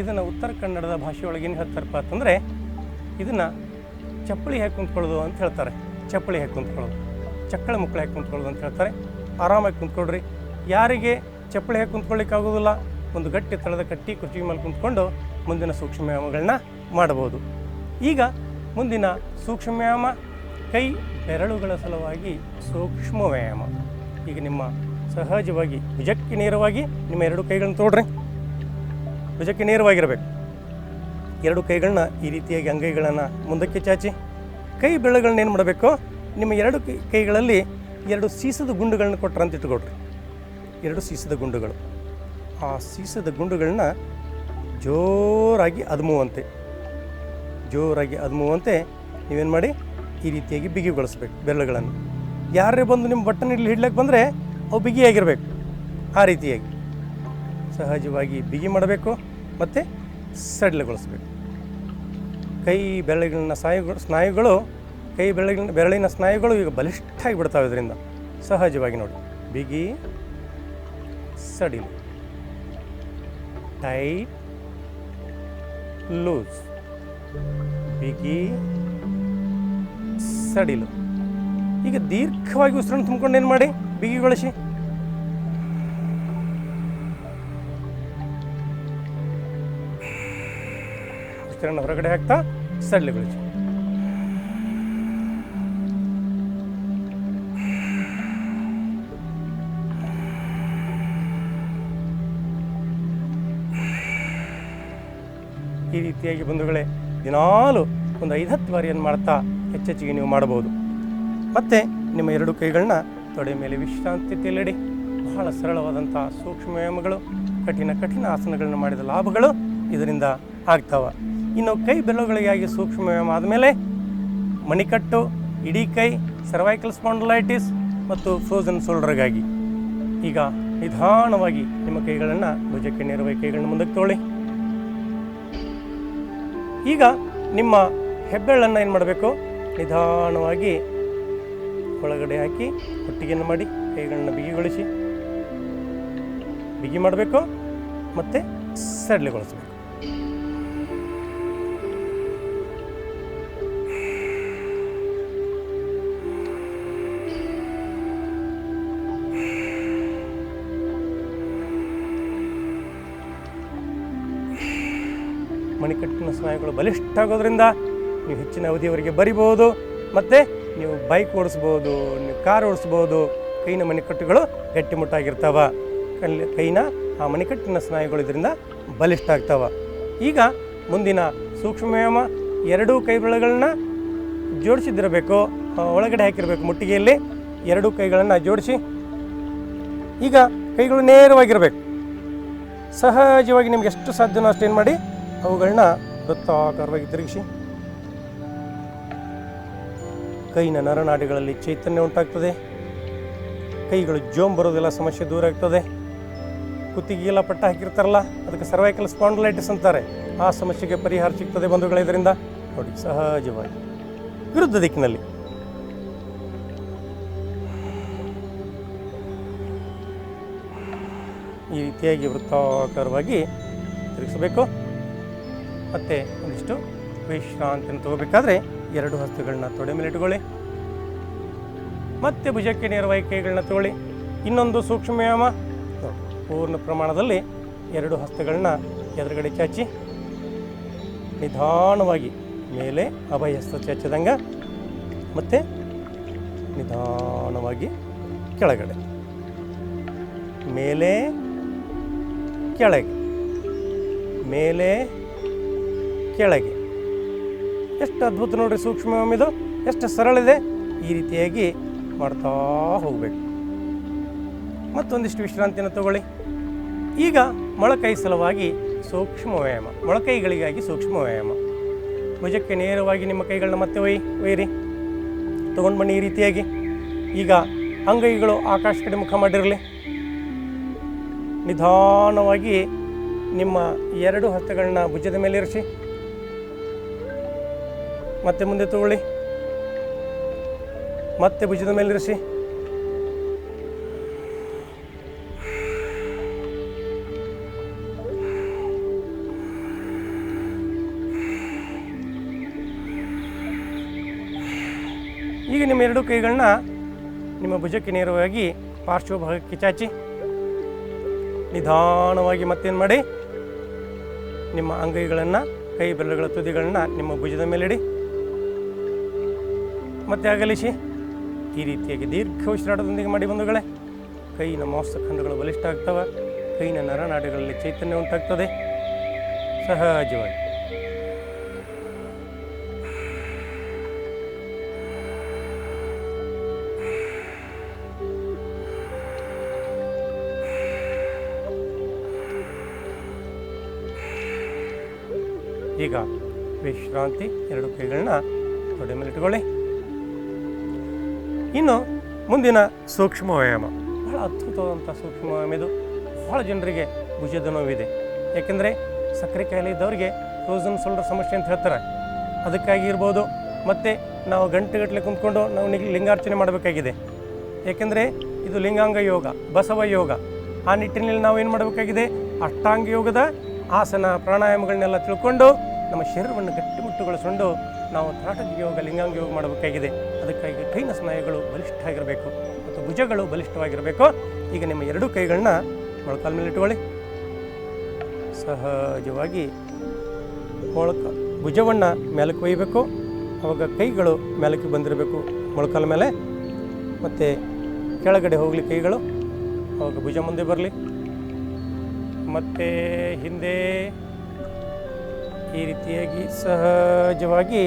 ಇದನ್ನು ಉತ್ತರ ಕನ್ನಡದ ಭಾಷೆಯೊಳಗೆ ಏನು ಹೇಳ್ತಾರಪ್ಪ ಅಂತಂದರೆ ಇದನ್ನು ಚಪ್ಪಲಿ ಹಾಕಿ ಕುಂತ್ಕೊಳ್ಳೋದು ಅಂತ ಹೇಳ್ತಾರೆ. ಚಪ್ಪಲಿ ಹಾಕಿ ಕುಂತ್ಕೊಳ್ಳೋದು. ಚಕ್ಕಳ ಮಕ್ಕಳು ಹಾಕಿ ಕುಂತ್ಕೊಳ್ಳೋದು ಅಂತ ಹೇಳ್ತಾರೆ. ಆರಾಮಾಗಿ ಕುಂತ್ಕೊಳ್ರಿ. ಯಾರಿಗೆ ಚಪ್ಪಲಿ ಹಾಕಿ ಕುಂತ್ಕೊಳ್ಳಿಕ್ಕೆ ಆಗೋದಿಲ್ಲ, ಒಂದು ಗಟ್ಟಿ ತಳದ ಕಟ್ಟಿ ಕುರ್ಚಿ ಮೇಲೆ ಕುಂತ್ಕೊಂಡು ಮುಂದಿನ ಸೂಕ್ಷ್ಮ ವ್ಯಾಯಾಮಗಳನ್ನ ಮಾಡಬಹುದು. ಈಗ ಮುಂದಿನ ಸೂಕ್ಷ್ಮ ವ್ಯಾಯಾಮ ಕೈ ಬೆರಳುಗಳ ಸಲುವಾಗಿ ಸೂಕ್ಷ್ಮ ವ್ಯಾಯಾಮ ಈಗ ನಿಮ್ಮ ಸಹಜವಾಗಿ ನಿಜಕ್ಕೆ ನೇರವಾಗಿ ನಿಮ್ಮ ಎರಡು ಕೈಗಳನ್ನು ತೊಗೊಳ್ರಿ. ಭುಜಕ್ಕೆ ನೇರವಾಗಿರಬೇಕು. ಎರಡು ಕೈಗಳನ್ನ ಈ ರೀತಿಯಾಗಿ ಅಂಗೈಗಳನ್ನು ಮುಂದಕ್ಕೆ ಚಾಚಿ, ಕೈ ಬೆರಳುಗಳನ್ನ ಏನು ಮಾಡಬೇಕು? ನಿಮ್ಮ ಎರಡು ಕೈಗಳಲ್ಲಿ ಎರಡು ಸೀಸದ ಗುಂಡುಗಳನ್ನ ಕೊಟ್ಟರಂತ ಇಟ್ಕೊಳ್ರಿ. ಎರಡು ಸೀಸದ ಗುಂಡುಗಳು. ಆ ಸೀಸದ ಗುಂಡುಗಳನ್ನ ಜೋರಾಗಿ ಅದ್ಮುವಂತೆ ಜೋರಾಗಿ ಅದ್ಮುವಂತೆ ನೀವೇನು ಮಾಡಿ ಈ ರೀತಿಯಾಗಿ ಬಿಗಿಗೊಳಿಸ್ಬೇಕು ಬೆರಳುಗಳನ್ನು. ಯಾರೇ ಬಂದು ನಿಮ್ಮ ಬಟನ್ ಇಲ್ಲಿ ಹಿಡ್ಲಕ್ಕೆ ಬಂದರೆ ಅವು ಬಿಗಿಯಾಗಿರಬೇಕು. ಆ ರೀತಿಯಾಗಿ ಸಹಜವಾಗಿ ಬಿಗಿ ಮಾಡಬೇಕು. ಮತ್ತು ಸಡಿಲಗೊಳಿಸ್ಬೇಕು. ಕೈ ಬೆರಳಿನ ಸ್ನಾಯುಗಳು ಸ್ನಾಯುಗಳು, ಕೈ ಬೆರಳಿನ ಬೆರಳಿನ ಸ್ನಾಯುಗಳು ಈಗ ಬಲಿಷ್ಠ ಆಗಿಬಿಡ್ತಾವೆ ಇದರಿಂದ. ಸಹಜವಾಗಿ ನೋಡಿ. ಬಿಗಿ, ಸಡಿಲು. Tight, loose. ಬಿಗಿ, ಸಡಿಲು. ಈಗ ದೀರ್ಘವಾಗಿ ಉಸಿರನ್ನು ತುಂಬಿಕೊಂಡು ಏನು ಮಾಡಿ ಬಿಗಿಗೊಳಿಸಿ ಉಸಿರನ್ನು ಹೊರಗಡೆ ಹಾಕ್ತಾ ಸಡಿಲುಗೊಳಿಸಿ ಈ ರೀತಿಯಾಗಿ ಬಂಧುಗಳೇ, ದಿನಾಲು ಒಂದು ಐದು ಹತ್ತು ಬಾರಿಯನ್ನು ಮಾಡ್ತಾ ಹೆಚ್ಚೆಚ್ಚಿಗೆ ನೀವು ಮಾಡಬಹುದು. ಮತ್ತು ನಿಮ್ಮ ಎರಡು ಕೈಗಳನ್ನ ತೊಡೆ ಮೇಲೆ ವಿಶ್ರಾಂತಿ ತೆಲ್ಲಡಿ ಬಹಳ ಸರಳವಾದಂಥ ಸೂಕ್ಷ್ಮ ವ್ಯಾಯಾಮಗಳು, ಕಠಿಣ ಕಠಿಣ ಆಸನಗಳನ್ನು ಮಾಡಿದ ಲಾಭಗಳು ಇದರಿಂದ ಆಗ್ತಾವ. ಇನ್ನು ಕೈ ಬೆರಳುಗಳಿಗಾಗಿ ಸೂಕ್ಷ್ಮ ವ್ಯಾಯಾಮ ಆದಮೇಲೆ ಮಣಿಕಟ್ಟು, ಇಡೀ ಕೈ ಸರ್ವೈಕಲ್ ಸ್ಪಾಂಡಲೈಟಿಸ್ ಮತ್ತು ಫ್ರೋಸನ್ ಶೋಲ್ಡರ್ಗಾಗಿ ಈಗ ನಿಧಾನವಾಗಿ ನಿಮ್ಮ ಕೈಗಳನ್ನು ಭುಜಕ್ಕೆ ನೇರವಾಗಿ ಕೈಗಳನ್ನು ಮುಂದಕ್ಕೆ ತೊಳಿ ಈಗ ನಿಮ್ಮ ಹೆಬ್ಬೆಳ್ಳನ್ನು ಏನು ಮಾಡಬೇಕು? ನಿಧಾನವಾಗಿ ಒಳಗಡೆ ಹಾಕಿ ಒಟ್ಟಿಗೆಯನ್ನು ಮಾಡಿ ಕೈಗಳನ್ನು ಬಿಗಿಗೊಳಿಸಿ. ಬಿಗಿ ಮಾಡಬೇಕು ಮತ್ತು ಸಡಿಲಗೊಳಿಸಬೇಕು. ಮಣಿಕಟ್ಟಿನ ಸ್ನಾಯುಗಳು ಬಲಿಷ್ಠ ಆಗೋದ್ರಿಂದ ನೀವು ಹೆಚ್ಚಿನ ಅವಧಿಯವರೆಗೆ ಬರಿಬೋದು, ಮತ್ತು ನೀವು ಬೈಕ್ ಓಡಿಸ್ಬೋದು, ನೀವು ಕಾರ್ ಓಡಿಸ್ಬೋದು, ಕೈನ ಮಣಿಕಟ್ಟುಗಳು ಗಟ್ಟಿಮುಟ್ಟಾಗಿರ್ತಾವ ಕಲ್ಲಿ, ಕೈನ ಆ ಮಣಿಕಟ್ಟಿನ ಸ್ನಾಯುಗಳು ಇದರಿಂದ ಬಲಿಷ್ಠ ಆಗ್ತಾವ ಈಗ ಮುಂದಿನ ಸೂಕ್ಷ್ಮ ವ್ಯಾಯಾಮ ಎರಡೂ ಕೈಬಳಗಳನ್ನ ಜೋಡಿಸಿದ್ದಿರಬೇಕು ಒಳಗಡೆ ಹಾಕಿರಬೇಕು ಮುಟ್ಟಿಗೆಯಲ್ಲಿ, ಎರಡೂ ಕೈಗಳನ್ನು ಜೋಡಿಸಿ. ಈಗ ಕೈಗಳು ನೇರವಾಗಿರಬೇಕು. ಸಹಜವಾಗಿ ನಿಮ್ಗೆ ಎಷ್ಟು ಸಾಧ್ಯನೋ ಅಷ್ಟೇನು ಮಾಡಿ ಅವುಗಳನ್ನ ವೃತ್ತಾಕಾರವಾಗಿ ತಿರುಗಿಸಿ, ಕೈನ ನರನಾಡಿಗಳಲ್ಲಿ ಚೈತನ್ಯ ಉಂಟಾಗ್ತದೆ, ಕೈಗಳು ಜೋಮ್ ಬರೋದೆಲ್ಲ ಸಮಸ್ಯೆ ದೂರ ಆಗ್ತದೆ. ಕುತ್ತಿಗೆಲ್ಲ ಪಟ್ಟ ಹಾಕಿರ್ತಾರಲ್ಲ, ಅದಕ್ಕೆ ಸರ್ವೈಕಲ್ ಸ್ಪಾಂಡಲೈಟಿಸ್ ಅಂತಾರೆ. ಆ ಸಮಸ್ಯೆಗೆ ಪರಿಹಾರ ಸಿಗ್ತದೆ ಬಂಧುಗಳ ಇದರಿಂದ. ನೋಡಿ, ಸಹಜವಾಗಿ, ವಿರುದ್ಧ ದಿಕ್ಕಿನಲ್ಲಿ. ಈ ರೀತಿಯಾಗಿ ವೃತ್ತಾಕಾರವಾಗಿ ತಿರುಗಿಸಬೇಕು. ಮತ್ತು ಒಂದಿಷ್ಟು ವಿಶ್ರಾಂತಿಯನ್ನು ತಗೋಬೇಕಾದ್ರೆ ಎರಡು ಹಸ್ತುಗಳನ್ನ ತೊಡೆ ಮೇಲೆ ಇಟ್ಕೊಳ್ಳಿ ಮತ್ತೆ ಭುಜಕ್ಕೆ ನೇರವಾಗಿ ಕೈಗಳನ್ನ ತಗೊಳ್ಳಿ. ಇನ್ನೊಂದು ಸೂಕ್ಷ್ಮ ವ್ಯಾಯಾಮ. ಪೂರ್ಣ ಪ್ರಮಾಣದಲ್ಲಿ ಎರಡು ಹಸ್ತಗಳನ್ನ ಎದುರುಗಡೆ ಚಾಚಿ, ನಿಧಾನವಾಗಿ ಮೇಲೆ ಅಭಯ ಹಸ್ತ ಚಾಚಿದಂಗೆ ಮತ್ತು ನಿಧಾನವಾಗಿ ಕೆಳಗಡೆ. ಮೇಲೆ, ಕೆಳಗೆ. ಮೇಲೆ ಕೆಳಗೆ. ಎಷ್ಟು ಅದ್ಭುತ ನೋಡ್ರಿ ಸೂಕ್ಷ್ಮ ಇದು. ಎಷ್ಟು ಸರಳ ಇದೆ. ಈ ರೀತಿಯಾಗಿ ಮಾಡ್ತಾ ಹೋಗಬೇಕು. ಮತ್ತೊಂದಿಷ್ಟು ವಿಶ್ರಾಂತಿಯನ್ನು ತಗೊಳ್ಳಿ. ಈಗ ಮೊಳಕೈ ಸಲುವಾಗಿ ಸೂಕ್ಷ್ಮ ವ್ಯಾಯಾಮ. ಮೊಳಕೈಗಳಿಗಾಗಿ ಸೂಕ್ಷ್ಮ ವ್ಯಾಯಾಮ. ಭುಜಕ್ಕೆ ನೇರವಾಗಿ ನಿಮ್ಮ ಕೈಗಳನ್ನ ಮತ್ತೆ ಒಯ್, ಒಯ್ಯಿರಿ. ತೊಗೊಂಡು ಬನ್ನಿ ಈ ರೀತಿಯಾಗಿ. ಈಗ ಅಂಗೈಗಳು ಆಕಾಶ ಕಡೆ ಮುಖ ಮಾಡಿರಲಿ. ನಿಧಾನವಾಗಿ ನಿಮ್ಮ ಎರಡು ಹಸ್ತಗಳನ್ನ ಭುಜದ ಮೇಲೆ ಇರಿಸಿ. ಮತ್ತೆ ಮುಂದೆ ತಗೊಳ್ಳಿ. ಮತ್ತೆ ಭುಜದ ಮೇಲೆ ಇರಿಸಿ. ಈಗ ನಿಮ್ಮ ಎರಡು ಕೈಗಳನ್ನ ನಿಮ್ಮ ಭುಜಕ್ಕೆ ನೇರವಾಗಿ ಪಾರ್ಶ್ವ ಪಾರ್ಶ್ವಭಾಗಕ್ಕೆ ಚಾಚಿ ನಿಧಾನವಾಗಿ ಮತ್ತೇನು ಮಾಡಿ, ನಿಮ್ಮ ಅಂಗೈಗಳನ್ನು, ಕೈ ಬೆರಳುಗಳ ತುದಿಗಳನ್ನ ನಿಮ್ಮ ಭುಜದ ಇಡಿ ಮತ್ತೆ ಅಗಲಿಸಿ ಈ ರೀತಿಯಾಗಿ ದೀರ್ಘ ಉಸಿರಾಟದೊಂದಿಗೆ ಮಾಡಿ ಬಂಧುಗಳೇ ಕೈನ ಮಾಂಸಖಂಡಗಳು ಬಲಿಷ್ಠ ಆಗ್ತವೆ ಕೈನ ನರನಾಡಿಗಳಲ್ಲಿ ಚೈತನ್ಯ ಉಂಟಾಗ್ತದೆ. ಸಹಜವಾಗಿ. ಈಗ ವಿಶ್ರಾಂತಿ, ಎರಡು ಕೈಗಳನ್ನ ತೊಡೆ ಮೇಲೆ ಇಟ್ಕೊಳ್ಳಿ ಇನ್ನು ಮುಂದಿನ ಸೂಕ್ಷ್ಮ ವ್ಯಾಯಾಮ. ಬಹಳ ಅದ್ಭುತವಾದಂಥ ಸೂಕ್ಷ್ಮ ವ್ಯಾಯಾಮ ಇದು. ಬಹಳ ಜನರಿಗೆ ಭುಜದ ನೋವಿದೆ ಯಾಕೆಂದರೆ ಸಕ್ಕರೆ ಕಾಯಿಲೆ ಇದ್ದವರಿಗೆ ಫ್ರೋಸನ್ ಸೋಲ್ಡರ್ ಸಮಸ್ಯೆ ಅಂತ ಹೇಳ್ತಾರೆ. ಅದಕ್ಕಾಗಿ ಇರ್ಬೋದು, ಮತ್ತು ನಾವು ಗಂಟೆಗಟ್ಟಲೆ ಕುಂತ್ಕೊಂಡು ನಾವು ಲಿಂಗಾರ್ಚನೆ ಮಾಡಬೇಕಾಗಿದೆ. ಏಕೆಂದರೆ ಇದು ಲಿಂಗಾಂಗ ಯೋಗ, ಬಸವ ಯೋಗ. ಆ ನಿಟ್ಟಿನಲ್ಲಿ ನಾವು ಏನು ಮಾಡಬೇಕಾಗಿದೆ? ಅಷ್ಟಾಂಗ ಯೋಗದ ಆಸನ, ಪ್ರಾಣಾಯಾಮಗಳನ್ನೆಲ್ಲ ತಿಳ್ಕೊಂಡು ನಮ್ಮ ಶರೀರವನ್ನು ಗಟ್ಟಿಮುಟ್ಟುಗೊಳಿಸಿಕೊಂಡು ನಾವು ತ್ರಾಟಕ ಯೋಗ, ಲಿಂಗಾಂಗ ಯೋಗ ಮಾಡಬೇಕಾಗಿದೆ. ಅದಕ್ಕಾಗಿ ಕೈನ ಸ್ನಾಯುಗಳು ಬಲಿಷ್ಠ ಆಗಿರಬೇಕು ಮತ್ತು ಭುಜಗಳು ಬಲಿಷ್ಠವಾಗಿರಬೇಕು. ಈಗ ನಿಮ್ಮ ಎರಡೂ ಕೈಗಳನ್ನ ಮೊಳಕಾಲ ಮೇಲೆ ಇಟ್ಕೊಳ್ಳಿ ಸಹಜವಾಗಿ ಮೊಳಕ ಭುಜವನ್ನು ಮೇಲಕ್ಕೆ ಒಯ್ಯಬೇಕು. ಅವಾಗ ಕೈಗಳು ಮೇಲಕ್ಕೆ ಬಂದಿರಬೇಕು ಮೊಳಕಾಲ ಮೇಲೆ. ಮತ್ತು ಕೆಳಗಡೆ ಹೋಗಲಿ ಕೈಗಳು. ಅವಾಗ ಭುಜ ಮುಂದೆ ಬರಲಿ. ಮತ್ತು ಹಿಂದೆ ಈ ರೀತಿಯಾಗಿ ಸಹಜವಾಗಿ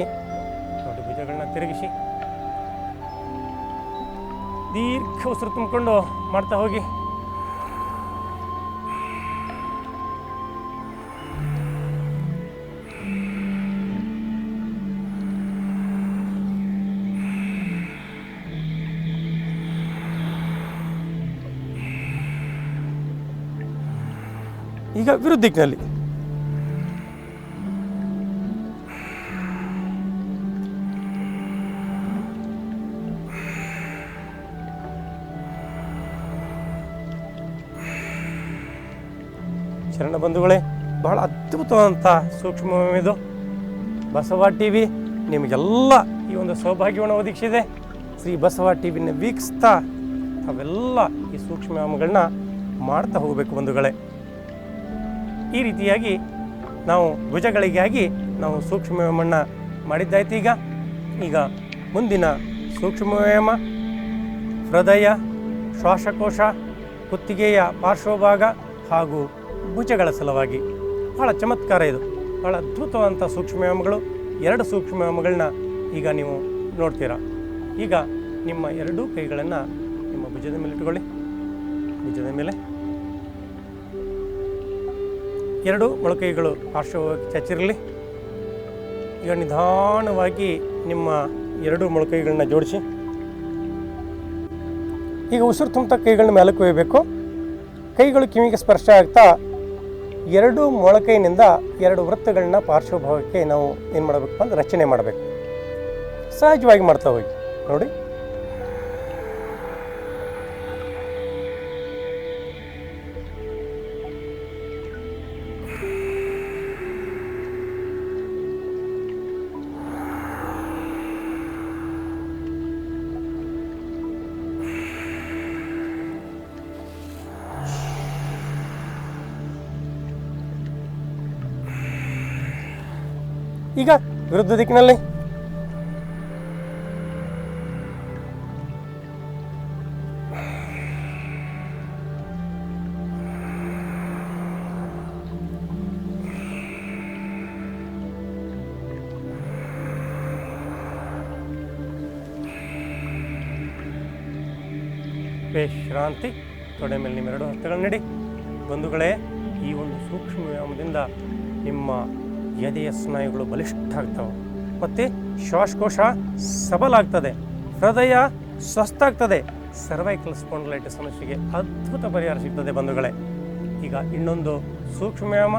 ನೋಡಿ ಭುಜಗಳನ್ನ ತಿರುಗಿಸಿ. ದೀರ್ಘ ಉಸಿರು ತುಂಬಿಕೊಂಡು ಮಾಡ್ತಾ ಹೋಗಿ. ಈಗ ವಿರುದ್ಧ ಬಹಳ ಅದ್ಭುತವಾದಂಥ ಸೂಕ್ಷ್ಮ ವ್ಯಾಯಾಮ ಇದು ಬಸವ ಟಿ ವಿ ನಿಮಗೆಲ್ಲ ಈ ಒಂದು ಸೌಭಾಗ್ಯವನ್ನು ಒದಗಿಸಿದೆ. ಶ್ರೀ ಬಸವ ಟಿ ವಿನ ವೀಕ್ಷಿಸ್ತಾ ಅವೆಲ್ಲ ಈ ಸೂಕ್ಷ್ಮ ವ್ಯಾಯಾಮಗಳನ್ನ ಮಾಡ್ತಾ ಹೋಗಬೇಕು ಬಂಧುಗಳೇ. ಈ ರೀತಿಯಾಗಿ ನಾವು ಭುಜಗಳಿಗಾಗಿ ನಾವು ಸೂಕ್ಷ್ಮ ವ್ಯಾಯಾಮವನ್ನು ಮಾಡಿದ್ದಾಯ್ತು ಈಗ. ಈಗ ಮುಂದಿನ ಸೂಕ್ಷ್ಮ ವ್ಯಾಯಾಮ ಹೃದಯ, ಶ್ವಾಸಕೋಶ, ಕುತ್ತಿಗೆಯ ಪಾರ್ಶ್ವಭಾಗ ಹಾಗೂ ಭುಜಗಳ ಸಲುವಾಗಿ. ಬಹಳ ಚಮತ್ಕಾರ ಇದು. ಬಹಳ ಅದ್ಭುತವಾದಂಥ ಸೂಕ್ಷ್ಮ ವ್ಯಾಯಾಮಗಳು ಎರಡು ಸೂಕ್ಷ್ಮ ವ್ಯಾಯಾಮಗಳನ್ನ ಈಗ ನೀವು ನೋಡ್ತೀರಾ. ಈಗ ನಿಮ್ಮ ಎರಡೂ ಕೈಗಳನ್ನು ನಿಮ್ಮ ಭುಜದ ಮೇಲೆ ಇಟ್ಕೊಳ್ಳಿ. ಭುಜದ ಮೇಲೆ. ಎರಡು ಮೊಳಕೈಗಳು ಪಾರ್ಶ್ವವಾಗಿ ಚಚ್ಚಿರಲಿ. ಈಗ ನಿಧಾನವಾಗಿ ನಿಮ್ಮ ಎರಡು ಮೊಳಕೈಗಳನ್ನ ಜೋಡಿಸಿ. ಈಗ ಉಸಿರು ತುಂಬ ಕೈಗಳನ್ನ ಮೇಲಕ್ಕೆ ಒಯ್ಯಬೇಕು. ಕೈಗಳು ಕಿವಿಗೆ ಸ್ಪರ್ಶ ಆಗ್ತಾ ಎರಡು ಮೊಳಕೈನಿಂದ ಎರಡು ವೃತ್ತಗಳನ್ನ ಪಾರ್ಶ್ವಭಾಗಕ್ಕೆ ನಾವು ಏನು ಮಾಡಬೇಕು ಅಂದ್ರೆ ರಚನೆ ಮಾಡಬೇಕು. ಸಹಜವಾಗಿ ಮಾಡ್ತಾ ಹೋಗಿ. ನೋಡಿ. ಈಗ ವಿರುದ್ಧ ದಿಕ್ಕಿನಲ್ಲಿ. ವಿಶ್ರಾಂತಿ ತೊಡೆ ಮೇಲೆ ನಿಮ್ಮೆರಡು ಹಸ್ತಗಳನ್ನ ನೀಡಿ ಬಂಧುಗಳೇ, ಈ ಒಂದು ಸೂಕ್ಷ್ಮ ವ್ಯಾಯಾಮದಿಂದ ನಿಮ್ಮ ಎದೆಯ ಸ್ನಾಯುಗಳು ಬಲಿಷ್ಠ ಆಗ್ತವೆ ಮತ್ತು ಶ್ವಾಸಕೋಶ ಸಬಲಾಗ್ತದೆ. ಹೃದಯ ಸ್ವಸ್ಥ ಆಗ್ತದೆ ಸರ್ವೈಕಲ್ ಸ್ಪಾಂಡ್ಲೈಟ್ ಸಮಸ್ಯೆಗೆ ಅದ್ಭುತ ಪರಿಹಾರ ಸಿಗ್ತದೆ ಬಂಧುಗಳೇ. ಈಗ ಇನ್ನೊಂದು ಸೂಕ್ಷ್ಮ ವ್ಯಾಯಾಮ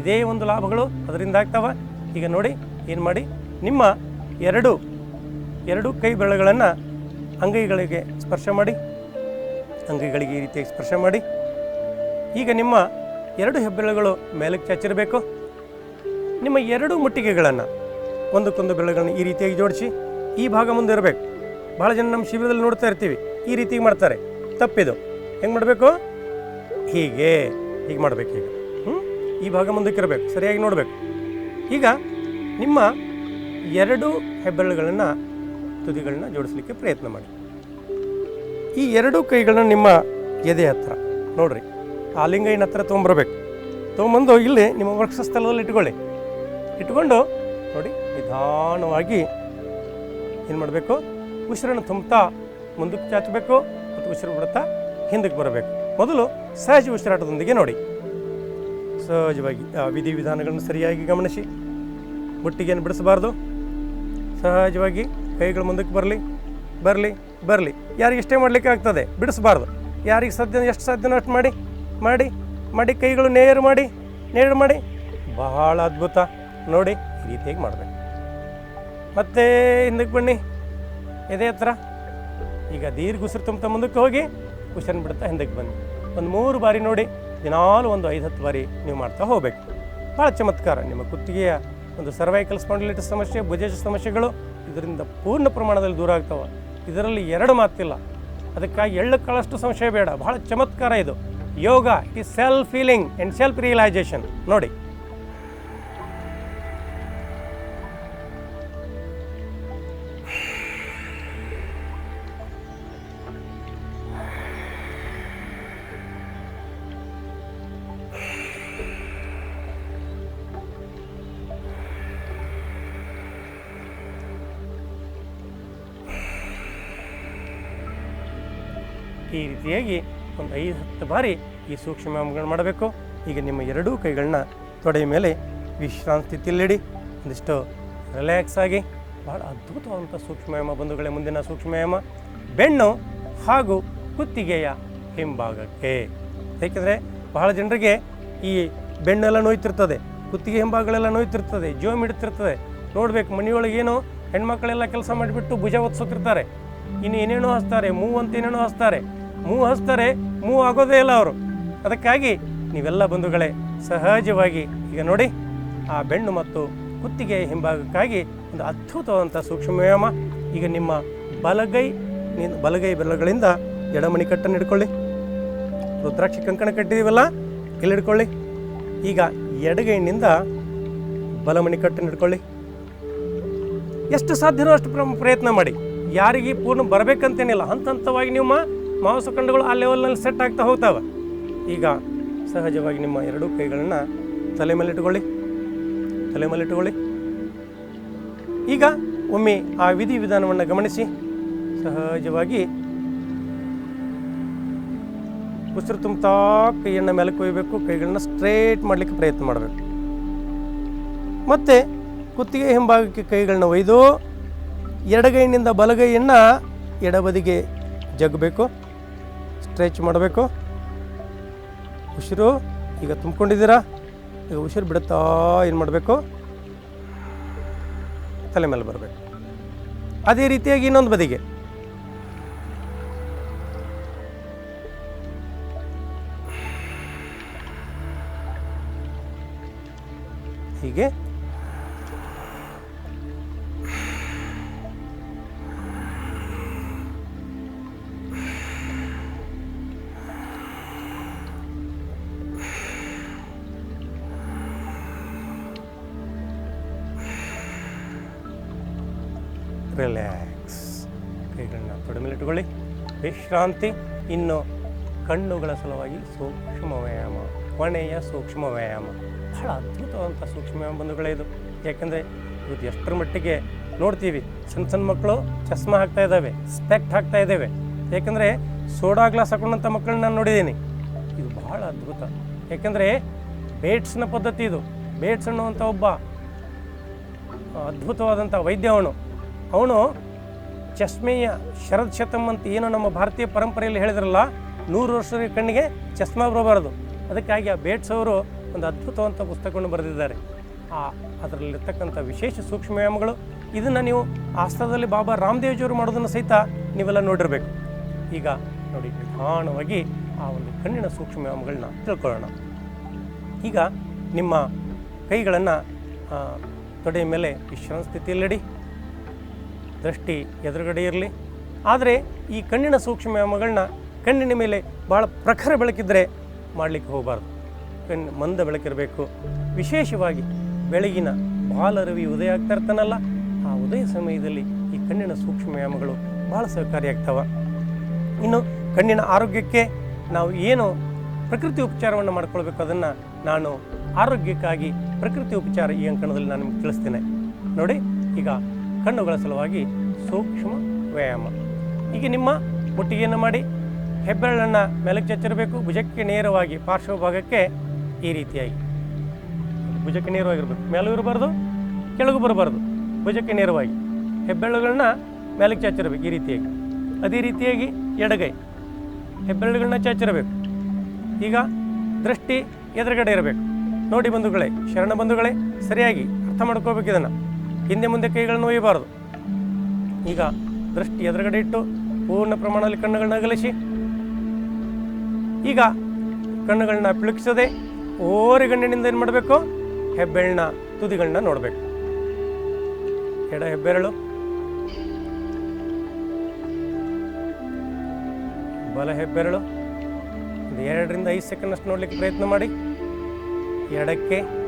ಇದೇ ಒಂದು ಲಾಭಗಳು ಅದರಿಂದ ಆಗ್ತವೆ. ಈಗ ನೋಡಿ, ಏನು ಮಾಡಿ? ನಿಮ್ಮ ಎರಡು ಎರಡು ಕೈ ಬೆಳೆಗಳನ್ನು ಅಂಗೈಗಳಿಗೆ ಸ್ಪರ್ಶ ಮಾಡಿ. ಅಂಗೈಗಳಿಗೆ ಈ ರೀತಿಯಾಗಿ ಸ್ಪರ್ಶ ಮಾಡಿ. ಈಗ ನಿಮ್ಮ ಎರಡು ಹೆಬ್ಬೆರಳುಗಳು ಮೇಲಕ್ಕೆ ಚಾಚಿರಬೇಕು ನಿಮ್ಮ ಎರಡು ಮುಟ್ಟಿಗೆಗಳನ್ನು ಒಂದಕ್ಕೊಂದು ಬೆರಳುಗಳನ್ನು ಈ ರೀತಿಯಾಗಿ ಜೋಡಿಸಿ ಈ ಭಾಗ ಮುಂದೆ ಇರಬೇಕು. ಭಾಳ ಜನ ನಮ್ಮ ಶಿಬಿರದಲ್ಲಿ ನೋಡ್ತಾ ಇರ್ತೀವಿ, ಈ ರೀತಿ ಮಾಡ್ತಾರೆ. ತಪ್ಪಿದು. ಹೆಂಗೆ ಮಾಡಬೇಕು? ಹೀಗೆ ಹೀಗೆ ಮಾಡಬೇಕು ಈಗ. ಹ್ಞೂ ಈ ಭಾಗ ಮುಂದಕ್ಕೆ ಇರಬೇಕು, ಸರಿಯಾಗಿ ನೋಡಬೇಕು. ಈಗ ನಿಮ್ಮ ಎರಡು ಹೆಬ್ಬೆರಳುಗಳನ್ನು, ತುದಿಗಳನ್ನ ಜೋಡಿಸ್ಲಿಕ್ಕೆ ಪ್ರಯತ್ನ ಮಾಡಿ. ಈ ಎರಡು ಕೈಗಳನ್ನ ನಿಮ್ಮ ಎದೆ ಹತ್ರ, ನೋಡ್ರಿ. ಆ ಲಿಂಗೈನ ಹತ್ರ ತೊಗೊಂಬರ್ಬೇಕು ತೊಗೊಂಬಂದು ಇಲ್ಲಿ ನಿಮ್ಮ ವಕ್ಷಸ್ಥಳದಲ್ಲಿ ಇಟ್ಕೊಳ್ಳಿ. ಇಟ್ಕೊಂಡು ನೋಡಿ, ನಿಧಾನವಾಗಿ ಏನು ಮಾಡಬೇಕು? ಉಸಿರನ್ನು ತುಂಬುತ್ತಾ ಮುಂದಕ್ಕೆ ಚಾಚಬೇಕು ಮತ್ತು ಉಸಿರು ಬಿಡುತ್ತಾ ಹಿಂದಕ್ಕೆ ಬರಬೇಕು. ಮೊದಲು ಸಹಜ ಉಸಿರಾಟದೊಂದಿಗೆ ನೋಡಿ. ಸಹಜವಾಗಿ, ಆ ವಿಧಿವಿಧಾನಗಳನ್ನು ಸರಿಯಾಗಿ ಗಮನಿಸಿ. ಮುಟ್ಟಿಗೆಯನ್ನು ಬಿಡಿಸಬಾರ್ದು. ಸಹಜವಾಗಿ ಕೈಗಳು ಮುಂದಕ್ಕೆ ಬರಲಿ ಬರಲಿ ಬರಲಿ. ಯಾರಿಗೆ ಇಷ್ಟೇ ಮಾಡಲಿಕ್ಕೆ ಆಗ್ತದೆ, ಬಿಡಿಸಬಾರ್ದು. ಯಾರಿಗೆ ಸಾಧ್ಯ, ಎಷ್ಟು ಸಾಧ್ಯನೋ ಅಷ್ಟು ಮಾಡಿ ಮಾಡಿ ಮಾಡಿ. ಕೈಗಳು ನೇರು ಮಾಡಿ ನೇರು ಮಾಡಿ. ಬಹಳ ಅದ್ಭುತ. ನೋಡಿ ಈ ರೀತಿಯಾಗಿ ಮಾಡಬೇಕು. ಮತ್ತೆ ಹಿಂದಕ್ಕೆ ಬನ್ನಿ. ಎದೆ ಹತ್ರ. ಈಗ ದೀರ್ಘ ಉಸಿರು ತುಂಬ ಮುಂದಕ್ಕೆ ಹೋಗಿ ಉಸಿರನ್ನು ಬಿಡುತ್ತಾ ಹಿಂದಕ್ಕೆ ಬನ್ನಿ. ಒಂದು ಮೂರು ಬಾರಿ ನೋಡಿ, ದಿನಾಲು ಒಂದು ಐದು ಹತ್ತು ಬಾರಿ ನೀವು ಮಾಡ್ತಾ ಹೋಗಬೇಕು. ಭಾಳ ಚಮತ್ಕಾರ. ನಿಮ್ಮ ಕುತ್ತಿಗೆಯ ಒಂದು ಸರ್ವೈಕಲ್ ಸ್ಪಾಂಡಿಲಿಟಿಸ್ ಸಮಸ್ಯೆ ಭುಜಜ ಸಮಸ್ಯೆಗಳು ಇದರಿಂದ ಪೂರ್ಣ ಪ್ರಮಾಣದಲ್ಲಿ ದೂರ ಆಗ್ತವೆ. ಇದರಲ್ಲಿ ಎರಡು ಮಾತಿಲ್ಲ. ಅದಕ್ಕಾಗಿ ಎಳ್ಳು ಕಾಳಷ್ಟು ಸಂಶಯ ಬೇಡ. ಬಹಳ ಚಮತ್ಕಾರ ಇದು. ಯೋಗ ಈ self feeling and self realisation ನೋಡಿ. ಈ ರೀತಿಯಾಗಿ ಒಂದು ಐದು, ಹತ್ತು ಬಾರಿ ಈ ಸೂಕ್ಷ್ಮ ವ್ಯಾಯಾಮಗಳನ್ನ ಮಾಡಬೇಕು. ಈಗ ನಿಮ್ಮ ಎರಡೂ ಕೈಗಳನ್ನ ತೊಡೆಯ ಮೇಲೆ ವಿಶ್ರಾಂತಿ ಸ್ಥಿತಿಯಲ್ಲಿಡಿ ಒಂದಿಷ್ಟು ರಿಲ್ಯಾಕ್ಸ್ ಆಗಿ. ಬಹಳ ಅದ್ಭುತವಾದಂಥ ಸೂಕ್ಷ್ಮ ವ್ಯಾಯಾಮ ಬಂಧುಗಳೇ, ಮುಂದಿನ ಸೂಕ್ಷ್ಮ ವ್ಯಾಯಾಮ ಬೆನ್ನು ಹಾಗೂ ಕುತ್ತಿಗೆಯ ಹಿಂಭಾಗಕ್ಕೆ. ಏಕೆಂದರೆ ಬಹಳ ಜನರಿಗೆ ಈ ಬೆಣ್ಣೆಲ್ಲ ನೋಯ್ತಿರ್ತದೆ, ಕುತ್ತಿಗೆ ಹಿಂಭಾಗಗಳೆಲ್ಲ ನೋಯ್ತಿರ್ತದೆ ಜೋಮ್ ಇಡ್ತಿರ್ತದೆ ನೋಡ್ಬೇಕು, ಮನೆಯೊಳಗೆ ಏನೋ ಹೆಣ್ಮಕ್ಳೆಲ್ಲ ಕೆಲಸ ಮಾಡಿಬಿಟ್ಟು ಭುಜ ಒತ್ಸೋತಿರ್ತಾರೆ. ಇನ್ನು ಏನೇನೋ ಹಚ್ತಾರೆ, ಮೂವಂತ ಏನೇನೋ ಹಚ್ತಾರೆ. ಮೂವ್ ಹಚ್ತಾರೆ ಮೂ ಆಗೋದೇ ಇಲ್ಲ ಅವರು. ಅದಕ್ಕಾಗಿ ನೀವೆಲ್ಲ ಬಂಧುಗಳೇ, ಸಹಜವಾಗಿ ಈಗ ನೋಡಿ, ಆ ಬೆಣ್ಣು ಮತ್ತು ಕುತ್ತಿಗೆ ಹಿಂಭಾಗಕ್ಕಾಗಿ ಒಂದು ಅದ್ಭುತವಾದಂಥ ಸೂಕ್ಷ್ಮ ವ್ಯಾಯಾಮ ಈಗ ನಿಮ್ಮ ಬಲಗೈ ನಿ ಬಲಗೈ ಬೆಲ್ಲಗಳಿಂದ ಎಡಮಣಿ ಕಟ್ಟನ್ನು ಹಿಡ್ಕೊಳ್ಳಿ. ರುದ್ರಾಕ್ಷಿ ಕಂಕಣ ಕಟ್ಟಿದೀವಲ್ಲ, ಇಲ್ಲಿ ಹಿಡ್ಕೊಳ್ಳಿ. ಈಗ ಎಡಗೈನಿಂದ ಬಲಮಣಿ ಕಟ್ಟನ್ನು ಹಿಡ್ಕೊಳ್ಳಿ. ಎಷ್ಟು ಸಾಧ್ಯನೋ ಅಷ್ಟು ಪ್ರ- ಪ್ರಯತ್ನ ಮಾಡಿ. ಯಾರಿಗೆ ಪೂರ್ಣ ಬರಬೇಕಂತೇನಿಲ್ಲ. ಹಂತ ಹಂತವಾಗಿ ನಿಮ್ಮ ಮಾಂಸಖಂಡಗಳು ಆ ಲೆವೆಲ್ನಲ್ಲಿ ಸೆಟ್ ಆಗ್ತಾ ಹೋಗ್ತಾವೆ. ಈಗ ಸಹಜವಾಗಿ ನಿಮ್ಮ ಎರಡೂ ಕೈಗಳನ್ನು ತಲೆ ಮೇಲೆ ಇಟ್ಕೊಳ್ಳಿ ತಲೆ ಮೇಲೆ ಇಟ್ಕೊಳ್ಳಿ ಈಗ ಒಮ್ಮೆ ಆ ವಿಧಿ ವಿಧಾನವನ್ನು ಗಮನಿಸಿ. ಸಹಜವಾಗಿ ಉಸಿರು ತುಂಬ್ತಾ ಕೈಯನ್ನು ಮೇಲೆ ಕೊಯ್ಯಬೇಕು ಕೈಗಳನ್ನ ಸ್ಟ್ರೇಟ್ ಮಾಡಲಿಕ್ಕೆ ಪ್ರಯತ್ನ ಮಾಡಬೇಕು. ಮತ್ತು ಕುತ್ತಿಗೆ ಹಿಂಭಾಗಕ್ಕೆ ಕೈಗಳನ್ನ ಒಯ್ದು ಎಡಗೈನಿಂದ ಬಲಗೈಯನ್ನು ಎಡಬದಿಗೆ ಜಗ್ಗಬೇಕು ಸ್ಟ್ರೆಚ್ ಮಾಡಬೇಕು. ಉಸಿರು ಈಗ ತುಂಬಿಕೊಂಡಿದ್ದೀರಾ? ಈಗ ಉಸಿರು ಬಿಡುತ್ತಾ ಏನು ಮಾಡಬೇಕು? ತಲೆ ಮೇಲೆ ಬರಬೇಕು. ಅದೇ ರೀತಿಯಾಗಿ ಇನ್ನೊಂದು ಬದಿಗೆ. ಹೀಗೆ. ರಿಲ್ಯಾಕ್ಸ್ ಕೈಗಳನ್ನ ತೊಡೆ ವಿಶ್ರಾಂತಿ. ಇನ್ನು ಕಣ್ಣುಗಳ ಸಲುವಾಗಿ ಸೂಕ್ಷ್ಮ ವ್ಯಾಯಾಮ. ಕೊನೆಯ ಸೂಕ್ಷ್ಮ ವ್ಯಾಯಾಮ. ಬಹಳ ಅದ್ಭುತವಾದಂಥ ಸೂಕ್ಷ್ಮ ವ್ಯಾಯಾಮ ಬಂಧುಗಳೇ ಇದು. ಯಾಕೆಂದರೆ ಇವತ್ತು ಎಷ್ಟರ ಮಟ್ಟಿಗೆ ನೋಡ್ತೀವಿ, ಸಣ್ಣ ಸಣ್ಣ ಮಕ್ಕಳು ಚಸ್ಮಾ ಹಾಕ್ತಾ ಇದ್ದಾವೆ, ಸ್ಪೆಕ್ಟ್ ಹಾಕ್ತಾ ಇದ್ದೇವೆ. ಯಾಕೆಂದರೆ ಸೋಡಾ ಗ್ಲಾಸ್ ಹಾಕೊಂಡಂಥ ಮಕ್ಕಳನ್ನ ನಾನು ನೋಡಿದ್ದೀನಿ. ಇದು ಬಹಳ ಅದ್ಭುತ. ಯಾಕೆಂದರೆ ಬೇಟ್ಸ್ನ ಪದ್ಧತಿ ಇದು. ಬೇಟ್ಸ್ ಅನ್ನುವಂಥ ಒಬ್ಬ ಅದ್ಭುತವಾದಂಥ ವೈದ್ಯ ಅವನು. ಅವನು ಚಸ್ಮೆಯ ಶರದ್ ಶತಮ್ ಅಂತ ಏನು ನಮ್ಮ ಭಾರತೀಯ ಪರಂಪರೆಯಲ್ಲಿ ಹೇಳಿದ್ರಲ್ಲ, ನೂರು ವರ್ಷದ ಕಣ್ಣಿಗೆ ಚಸ್ಮಾ ಬರಬಾರದು. ಅದಕ್ಕಾಗಿ ಆ ಬೇಟ್ಸ್ ಅವರು ಒಂದು ಅದ್ಭುತವಂತ ಪುಸ್ತಕವನ್ನು ಬರೆದಿದ್ದಾರೆ. ಆ ಅದರಲ್ಲಿರ್ತಕ್ಕಂಥ ವಿಶೇಷ ಸೂಕ್ಷ್ಮ ವ್ಯಾಯಾಮಗಳು, ಇದನ್ನು ನೀವು ಆಸ್ತದಲ್ಲಿ ಬಾಬಾ ರಾಮದೇವ್ಜಿಯವರು ಮಾಡೋದನ್ನು ಸಹಿತ ನೀವೆಲ್ಲ ನೋಡಿರಬೇಕು. ಈಗ ನೋಡಿ, ನಿಧಾನವಾಗಿ ಆ ಒಂದು ಕಣ್ಣಿನ ಸೂಕ್ಷ್ಮ ವ್ಯಾಯಾಮಗಳನ್ನ ತಿಳ್ಕೊಳ್ಳೋಣ. ಈಗ ನಿಮ್ಮ ಕೈಗಳನ್ನು ತೊಡೆಯ ಮೇಲೆ ವಿಶ್ರಾಂತಿ ಸ್ಥಿತಿಯಲ್ಲಿಡಿ. ದೃಷ್ಟಿ ಎದುರುಗಡೆ ಇರಲಿ. ಆದರೆ ಈ ಕಣ್ಣಿನ ಸೂಕ್ಷ್ಮ ವ್ಯಾಯಾಮಗಳನ್ನ ಕಣ್ಣಿನ ಮೇಲೆ ಭಾಳ ಪ್ರಖರ ಬೆಳಕಿದ್ರೆ ಮಾಡಲಿಕ್ಕೆ ಹೋಗಬಾರ್ದು. ಕಣ್ಣು ಮಂದ ಬೆಳಕಿರಬೇಕು. ವಿಶೇಷವಾಗಿ ಬೆಳಗಿನ ಬಾಲರವಿ ಉದಯ ಆಗ್ತಾ ಇರ್ತಾನಲ್ಲ, ಆ ಉದಯ ಸಮಯದಲ್ಲಿ ಈ ಕಣ್ಣಿನ ಸೂಕ್ಷ್ಮ ವ್ಯಾಯಾಮಗಳು ಭಾಳ ಸಹಕಾರಿಯಾಗ್ತವೆ ಇನ್ನು ಕಣ್ಣಿನ ಆರೋಗ್ಯಕ್ಕೆ ನಾವು ಏನು ಪ್ರಕೃತಿ ಉಪಚಾರವನ್ನು ಮಾಡ್ಕೊಳ್ಬೇಕು ಅದನ್ನು ನಾನು ಆರೋಗ್ಯಕ್ಕಾಗಿ ಪ್ರಕೃತಿ ಉಪಚಾರ ಈ ಅಂಕಣದಲ್ಲಿ ನಾನು ನಿಮ್ಗೆ ತಿಳಿಸ್ತೇನೆ. ನೋಡಿ, ಈಗ ಕಣ್ಣುಗಳ ಸಲುವಾಗಿ ಸೂಕ್ಷ್ಮ ವ್ಯಾಯಾಮ. ಈಗ ನಿಮ್ಮ ಮುಟ್ಟಿಗೆಯನ್ನು ಮಾಡಿ ಹೆಬ್ಬೆರಳನ್ನು ಮೇಲಕ್ಕೆ ಚಚ್ಚಿರಬೇಕು. ಭುಜಕ್ಕೆ ನೇರವಾಗಿ ಪಾರ್ಶ್ವ ಭಾಗಕ್ಕೆ ಈ ರೀತಿಯಾಗಿ. ಭುಜಕ್ಕೆ ನೇರವಾಗಿರಬೇಕು. ಮೇಲೂ ಇರಬಾರ್ದು, ಕೆಳಗೂ ಬರಬಾರ್ದು. ಭುಜಕ್ಕೆ ನೇರವಾಗಿ. ಹೆಬ್ಬೆರಳುಗಳನ್ನ ಮೇಲಕ್ಕೆ ಚಾಚಿರಬೇಕು ಈ ರೀತಿಯಾಗಿ. ಅದೇ ರೀತಿಯಾಗಿ ಎಡಗೈ. ಹೆಬ್ಬೆರಳುಗಳನ್ನ ಚಾಚಿರಬೇಕು ಈಗ ದೃಷ್ಟಿ ಎದುರುಗಡೆ ಇರಬೇಕು. ನೋಡಿ ಬಂಧುಗಳೇ, ಶರಣ ಬಂಧುಗಳೇ, ಸರಿಯಾಗಿ ಅರ್ಥ ಮಾಡ್ಕೋಬೇಕು ಇದನ್ನು. ಹಿಂದೆ ಮುಂದೆ ಕೈಗಳನ್ನು ಒಯ್ಯಬಾರದು ಈಗ ದೃಷ್ಟಿ ಎದುರುಗಡೆ ಇಟ್ಟು ಪೂರ್ಣ ಪ್ರಮಾಣದಲ್ಲಿ ಕಣ್ಣುಗಳನ್ನ ಅಗಲಿಸಿ. ಈಗ ಕಣ್ಣುಗಳನ್ನ ಪಿಳುಕಿಸದೆ ಓರೆಗಣ್ಣಿನಿಂದ ಏನು ಮಾಡಬೇಕು? ಹೆಬ್ಬೆರಳಿನ ತುದಿಗಳನ್ನ ನೋಡಬೇಕು. ಎಡ ಹೆಬ್ಬೆರಳು. ಬಲ ಹೆಬ್ಬೆರಳು. ಎರಡರಿಂದ ಐದು ಸೆಕೆಂಡ್ ಅಷ್ಟು ನೋಡ್ಲಿಕ್ಕೆ ಪ್ರಯತ್ನ ಮಾಡಿ. ಎಡಕ್ಕೆ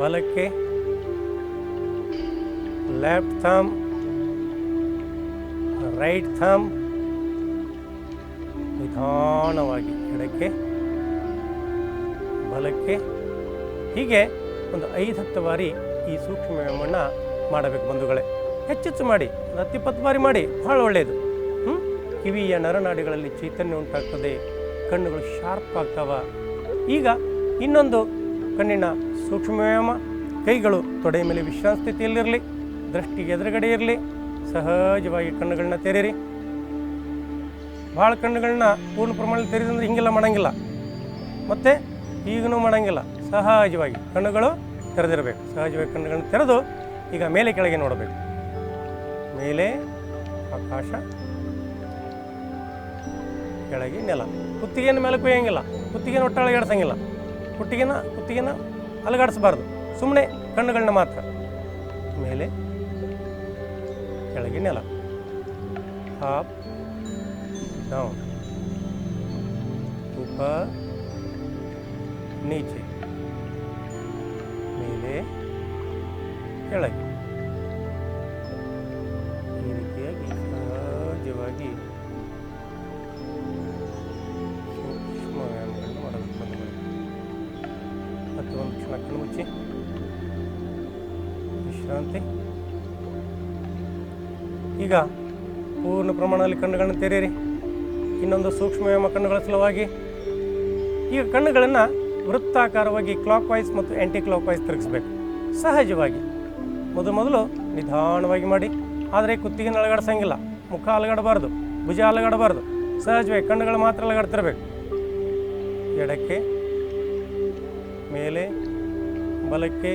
ಬಲಕ್ಕೆ. ಲೆಫ್ಟ್ ಥಮ್ ರೈಟ್ ಥಮ್ ನಿಧಾನವಾಗಿ ಎಡಕ್ಕೆ, ಬಲಕ್ಕೆ. ಹೀಗೆ ಒಂದು ಐದು ಹತ್ತು ಬಾರಿ ಈ ಸೂಕ್ಷ್ಮ ವ್ಯಾಯಾಮವನ್ನು ಮಾಡಬೇಕು ಬಂಧುಗಳೇ. ಹೆಚ್ಚೆಚ್ಚು ಮಾಡಿ ಒಂದು ಹತ್ತಿಪ್ಪತ್ತು ಬಾರಿ ಮಾಡಿ ಭಾಳ ಒಳ್ಳೆಯದು. ಹ್ಞೂ ಕಿವಿಯ ನರನಾಡಿಗಳಲ್ಲಿ ಚೈತನ್ಯ ಉಂಟಾಗ್ತದೆ, ಕಣ್ಣುಗಳು ಶಾರ್ಪ್ ಆಗ್ತಾವ. ಈಗ ಇನ್ನೊಂದು ಕಣ್ಣಿನ ಸೂಕ್ಷ್ಮ ವ್ಯಾಯಾಮ ಕೈಗಳು ತೊಡೆಯ ಮೇಲೆ ವಿಶ್ರಾಂತಿ ಸ್ಥಿತಿಯಲ್ಲಿರಲಿ ದೃಷ್ಟಿಗೆ ಎದುರುಗಡೆ ಇರಲಿ, ಸಹಜವಾಗಿ ಕಣ್ಣುಗಳನ್ನ ತೆರೀರಿ ಭಾಳ ಕಣ್ಣುಗಳನ್ನ ಪೂರ್ಣ ಪ್ರಮಾಣದಲ್ಲಿ ತೆರೆದಂದ್ರೆ ಹಿಂಗೆಲ್ಲ ಮಾಡೋಂಗಿಲ್ಲ. ಮತ್ತು ಈಗನೂ ಮಾಡೋಂಗಿಲ್ಲ. ಸಹಜವಾಗಿ ಕಣ್ಣುಗಳು ತೆರೆದಿರಬೇಕು. ಸಹಜವಾಗಿ ಕಣ್ಣುಗಳನ್ನ ತೆರೆದು ಈಗ ಮೇಲೆ ಕೆಳಗೆ ನೋಡಬೇಕು. ಮೇಲೆ ಆಕಾಶ, ಕೆಳಗೆ ನೆಲ. ಕುತ್ತಿಗೆಯನ್ನು ಮೇಲೆ ಕೊಯ್ಯಂಗಿಲ್ಲ. ಕುತ್ತಿಗೆನ ಒಟ್ಟಾಳೆ ಅಲಗಾಡ್ಸಂಗಿಲ್ಲ ಕುತ್ತಿಗೆನ ಕುತ್ತಿಗೆನ ಅಲಗಾಡಿಸಬಾರ್ದು. ಸುಮ್ಮನೆ ಕಣ್ಣುಗಳನ್ನ ಮಾತ್ರ. ಮೇಲೆ ಕೆಳಗೆ ನೆಲ. ಅಪ್ ಡೌನ್ ಉಪ ನೀಚೆ. ಮೇಲೆ ಕೆಳಗೆ. ಮುಚ್ಚಿ ವಿಶ್ರಾಂತಿ ಈಗ ಪೂರ್ಣ ಪ್ರಮಾಣದಲ್ಲಿ ಕಣ್ಣುಗಳನ್ನು ತೆರೆಯಿರಿ. ಇನ್ನೊಂದು ಸೂಕ್ಷ್ಮ ವ್ಯಾಯಾಮ ಕಣ್ಣುಗಳ ಸಲುವಾಗಿ. ಈಗ ಕಣ್ಣುಗಳನ್ನು ವೃತ್ತಾಕಾರವಾಗಿ ಕ್ಲಾಕ್ ವೈಸ್ ಮತ್ತು ಆ್ಯಂಟಿ ಕ್ಲಾಕ್ ವೈಸ್ ತಿರುಗಿಸ್ಬೇಕು. ಸಹಜವಾಗಿ. ಮೊದಲು ಮೊದಲು ನಿಧಾನವಾಗಿ ಮಾಡಿ. ಆದರೆ ಕುತ್ತಿಗೆನ ಅಲಗಾಡಿಸಂಗಿಲ್ಲ ಮುಖ ಅಲಗಾಡಬಾರ್ದು. ಭುಜ ಅಲಗಾಡಬಾರ್ದು. ಸಹಜವಾಗಿ ಕಣ್ಣುಗಳು ಮಾತ್ರ ಅಲಗಾಡ್ತಿರ್ಬೇಕು. ಎಡಕ್ಕೆ, ಮೇಲೆ ಬಲಕ್ಕೆ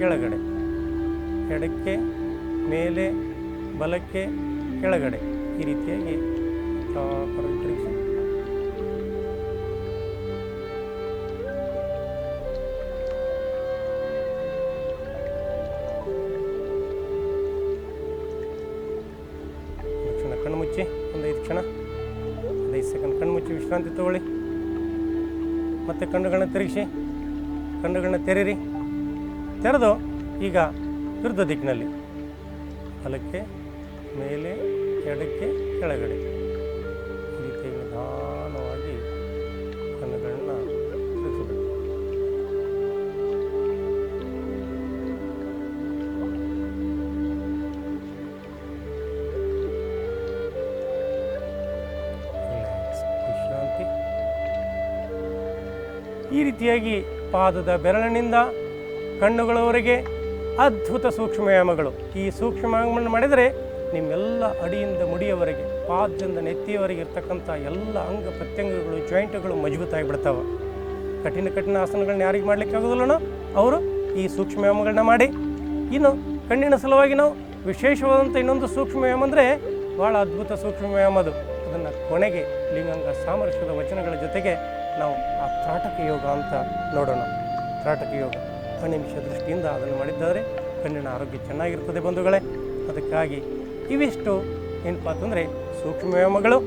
ಕೆಳಗಡೆ, ಎಡಕ್ಕೆ ಮೇಲೆ, ಬಲಕ್ಕೆ ಕೆಳಗಡೆ. ಈ ರೀತಿಯಾಗಿ ಒಂದು ಕ್ಷಣ ಕಣ್ಣು ಮುಚ್ಚಿ ಒಂದು ಐದು ಕ್ಷಣ. ಒಂದು ಐದು ಸೆಕೆಂಡ್ ಕಣ್ಣು ಮುಚ್ಚಿ ವಿಶ್ರಾಂತಿ ತಗೊಳ್ಳಿ. ಮತ್ತೆ ಕಣ್ಣುಗಳನ್ನ ತಿರುಗಿಸಿ, ಕಣ್ಣುಗಳನ್ನ ತೆರೀರಿ ತೆರೆದು ಈಗ ವಿರುದ್ಧ ದಿಕ್ಕಿನಲ್ಲಿ. ಬಲಕ್ಕೆ ಮೇಲೆ, ಎಡಕ್ಕೆ, ಕೆಳಗಡೆ. ಈ ರೀತಿ ನಿಧಾನವಾಗಿ ಕಣ್ಣುಗಳನ್ನ ವಿಶ್ರಾಂತಿ ಈ ರೀತಿಯಾಗಿ ಪಾದದ ಬೆರಳಿನಿಂದ ಕಣ್ಣುಗಳವರೆಗೆ ಅದ್ಭುತ ಸೂಕ್ಷ್ಮ ವ್ಯಾಯಾಮಗಳು ಈ ಸೂಕ್ಷ್ಮ ವ್ಯಾಯಾಮವನ್ನು ಮಾಡಿದರೆ ನಿಮ್ಮೆಲ್ಲ ಅಡಿಯಿಂದ ಮುಡಿಯವರೆಗೆ, ಪಾದದಿಂದ ನೆತ್ತಿಯವರೆಗೆ ಇರ್ತಕ್ಕಂಥ ಎಲ್ಲ ಅಂಗ ಪ್ರತ್ಯಂಗಗಳು, ಜಾಯಿಂಟ್ಗಳು ಮಜಬೂತಾಗಿ ಬಿಡ್ತಾವೆ ಕಠಿಣ ಕಠಿಣ ಆಸನಗಳನ್ನ ಯಾರಿಗೆ ಮಾಡಲಿಕ್ಕೆ ಆಗೋದಿಲ್ಲನೋ, ಅವರು ಈ ಸೂಕ್ಷ್ಮ ವ್ಯಾಯಾಮಗಳನ್ನ ಮಾಡಿ. ಇನ್ನು ಕಣ್ಣಿನ ಸಲುವಾಗಿ ನಾವು ವಿಶೇಷವಾದಂಥ ಇನ್ನೊಂದು ಸೂಕ್ಷ್ಮ ವ್ಯಾಯಾಮ ಅಂದರೆ ಭಾಳ ಅದ್ಭುತ ಸೂಕ್ಷ್ಮ ವ್ಯಾಯಾಮ ಅದು. ಅದನ್ನು ಕೊನೆಗೆ ಲಿಂಗಾಂಗ ಸಾಮರಸ್ಯದ ವಚನಗಳ ಜೊತೆಗೆ ನಾವು ಆ ತ್ರಾಟಕ ಯೋಗ ಅಂತ ನೋಡೋಣ. ತ್ರಾಟಕ ಯೋಗ. ಅನಿಮಿಷ ದೃಷ್ಟಿಯಿಂದ ಅದನ್ನು ಮಾಡಿದ್ದಾದರೆ ಕಣ್ಣಿನ ಆರೋಗ್ಯ ಚೆನ್ನಾಗಿರ್ತದೆ ಬಂಧುಗಳೇ. ಅದಕ್ಕಾಗಿ ಇವಿಷ್ಟು ಏನಪ್ಪ ಅಂತಂದರೆ ಸೂಕ್ಷ್ಮ ವ್ಯಾಯಾಮಗಳು.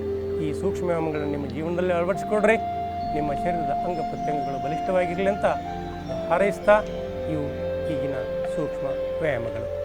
ಈ ಸೂಕ್ಷ್ಮ ವ್ಯಾಯಾಮಗಳನ್ನು ನಿಮ್ಮ ಜೀವನದಲ್ಲಿ ಅಳವಡಿಸ್ಕೊಡ್ರಿ. ನಿಮ್ಮ ಶರೀರದ ಅಂಗ ಪ್ರತ್ಯಂಗಗಳು ಬಲಿಷ್ಠವಾಗಿರಲಿ ಅಂತ ಹಾರೈಸ್ತಾ ಇವು ಈಗಿನ ಸೂಕ್ಷ್ಮ ವ್ಯಾಯಾಮಗಳು.